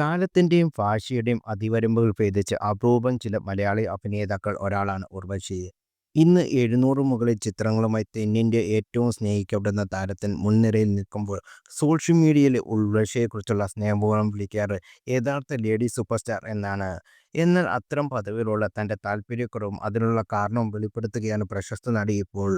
കാലത്തിന്റെയും ഭാഷയുടെയും അതിവരമ്പുകൾ ഭേദിച്ച് അപൂപം ചില മലയാളി അഭിനേതാക്കൾ ഒരാളാണ് ഉർവശി. ഇന്ന് എഴുന്നൂറ് മുകളിൽ ചിത്രങ്ങളുമായി തെന്നിന്റെ ഏറ്റവും സ്നേഹിക്കപ്പെടുന്ന താരത്തിന് മുൻനിരയിൽ നിൽക്കുമ്പോൾ സോഷ്യൽ മീഡിയയിൽ ഉൾവശയെക്കുറിച്ചുള്ള സ്നേഹപൂർവം വിളിക്കാറ് യഥാർത്ഥ ലേഡി സൂപ്പർ സ്റ്റാർ എന്നാണ്. എന്നാൽ അത്തരം പദവിയിലുള്ള തന്റെ താല്പര്യക്കുറവും അതിനുള്ള കാരണവും വെളിപ്പെടുത്തുകയാണ് പ്രശസ്ത നടി ഇപ്പോൾ.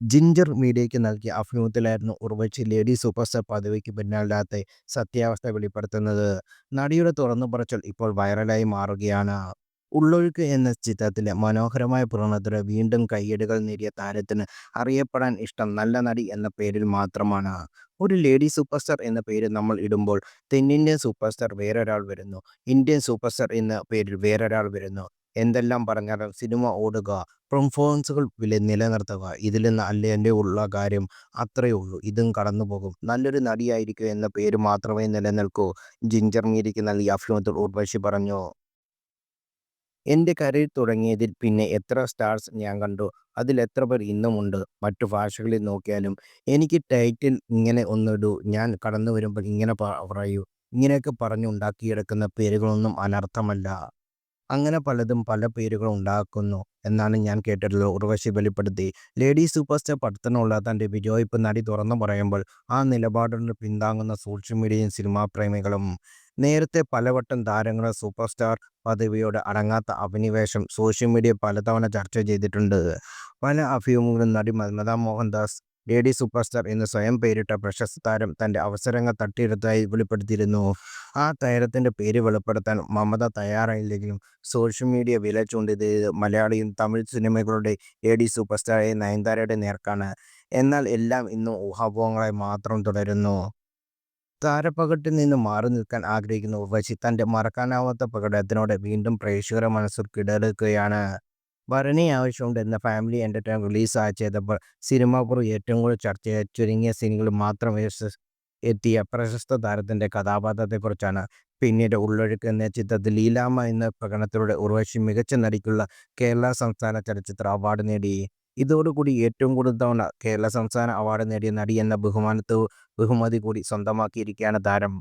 ജിഞ്ചർ മീഡിയയ്ക്ക് നൽകിയ അഭിമുഖത്തിലായിരുന്നു ഉർവശി ലേഡി സൂപ്പർ സ്റ്റാർ പദവിക്ക് പിന്നാലാത്ത സത്യാവസ്ഥ വെളിപ്പെടുത്തുന്നത്. നടിയുടെ തുറന്നു പറച്ചൽ ഇപ്പോൾ വൈറലായി മാറുകയാണ്. ഉള്ളൊഴുക്ക് എന്ന ചിത്രത്തിലെ മനോഹരമായ പ്രകടനത്തോടെ വീണ്ടും കയ്യടികൾ നേടിയ താരത്തിന് അറിയപ്പെടാൻ ഇഷ്ടം നല്ല നടി എന്ന പേരിൽ മാത്രമാണ്. ഒരു ലേഡി സൂപ്പർ സ്റ്റാർ എന്ന പേര് നമ്മൾ ഇടുമ്പോൾ തെന്നിന്ത്യൻ സൂപ്പർ സ്റ്റാർ വേറൊരാൾ വരുന്നു, ഇന്ത്യൻ സൂപ്പർ സ്റ്റാർ എന്ന പേരിൽ വേറൊരാൾ വരുന്നു. എന്തെല്ലാം പറഞ്ഞാലും സിനിമ ഓടുക, പെർഫോമൻസുകൾ നിലനിർത്തുക ഇതിൽ നിന്ന് അല്ലേ ഉള്ള കാര്യം. അത്രയേ ഉള്ളൂ. ഇതും കടന്നു പോകും നല്ലൊരു നടിയായിരിക്കും എന്ന പേര് മാത്രമേ നിലനിൽക്കൂ. ജിഞ്ചർ മീരിക്ക് നൽകിയ അഭിമുഖത്തിൽ ഉർവശി പറഞ്ഞു. എന്റെ കരിയർ തുടങ്ങിയതിൽ പിന്നെ എത്ര സ്റ്റാർസ് ഞാൻ കണ്ടു. അതിൽ എത്ര പേർ ഇന്നുമുണ്ട്. മറ്റു ഭാഷകളിൽ നോക്കിയാലും എനിക്ക് ടൈറ്റിൽ ഇങ്ങനെ ഒന്നിടൂ, ഞാൻ കടന്നു വരുമ്പോൾ ഇങ്ങനെ പറയൂ, ഇങ്ങനെയൊക്കെ പറഞ്ഞുണ്ടാക്കിയെടുക്കുന്ന പേരുകളൊന്നും അനർത്ഥമല്ല. അങ്ങനെ പലതും പല പേരുകളും ഉണ്ടാക്കുന്നു എന്നാണ് ഞാൻ കേട്ടിട്ടുള്ളത് ഉർവശി വെളിപ്പെടുത്തി. ലേഡി സൂപ്പർ സ്റ്റാർ പഠിത്തനുള്ള തന്റെ വിജയിപ്പ് നടി തുറന്നു പറയുമ്പോൾ ആ നിലപാടിനെ പിന്താങ്ങുന്ന സോഷ്യൽ മീഡിയയും സിനിമാ പ്രേമികളും നേരത്തെ പലവട്ടം താരങ്ങളെ സൂപ്പർ സ്റ്റാർ പദവിയോട് അടങ്ങാത്ത അഭിനിവേശം സോഷ്യൽ മീഡിയ പലതവണ ചർച്ച ചെയ്തിട്ടുണ്ട്. പല അഭിമുഖങ്ങളും നടി Namitha Mohandas lady super star എന്ന് സ്വയം പേരിട്ട പ്രശസ്ത താരം തന്റെ അവസരങ്ങൾ തട്ടിയെടുത്തായി വെളിപ്പെടുത്തിയിരുന്നു. ആ താരത്തിന്റെ പേര് വെളിപ്പെടുത്താൻ മമത തയ്യാറായില്ലെങ്കിലും സോഷ്യൽ മീഡിയ വില ചൂണ്ടിയത് മലയാളിയും തമിഴ് സിനിമകളുടെ ലേഡി സൂപ്പർ സ്റ്റാറായ നയൻതാരയുടെ നേർക്കാണ്. എന്നാൽ എല്ലാം ഇന്നും ഊഹാപോഹങ്ങളായി മാത്രം തുടരുന്നു. താരപ്പകട്ടിൽ നിന്ന് മാറി നിൽക്കാൻ ആഗ്രഹിക്കുന്ന ഉർവശി തന്റെ മറക്കാനാവാത്ത പ്രകടനത്തിനോടെ വീണ്ടും പ്രേക്ഷകരുടെ മനസ്സിൽ കീഴടക്കുകയാണ്. ഭരണി ആവശ്യമുണ്ട് എന്ന ഫാമിലി എന്റർടൈനർ റിലീസ് ചെയ്തപ്പോൾ സിനിമാപൂർവം ഏറ്റവും കൂടുതൽ ചർച്ചയായ ചുരുങ്ങിയ സിനിമകൾ മാത്രം എത്തിയ പ്രശസ്ത താരത്തിന്റെ കഥാപാത്രത്തെക്കുറിച്ചാണ്. പിന്നീട് ഉള്ളൊഴുക്ക് എന്ന ചിത്രത്തിൽ ലീലാമ എന്ന പ്രകടനത്തിലൂടെ ഉർവശി മികച്ച നടിക്കുള്ള കേരള സംസ്ഥാന ചലച്ചിത്ര അവാർഡ് നേടി. ഇതോടുകൂടി ഏറ്റവും കൂടുതൽ തവണ കേരള സംസ്ഥാന അവാർഡ് നേടിയ നടി എന്ന ബഹുമതി കൂടി സ്വന്തമാക്കിയിരിക്കുകയാണ് താരം.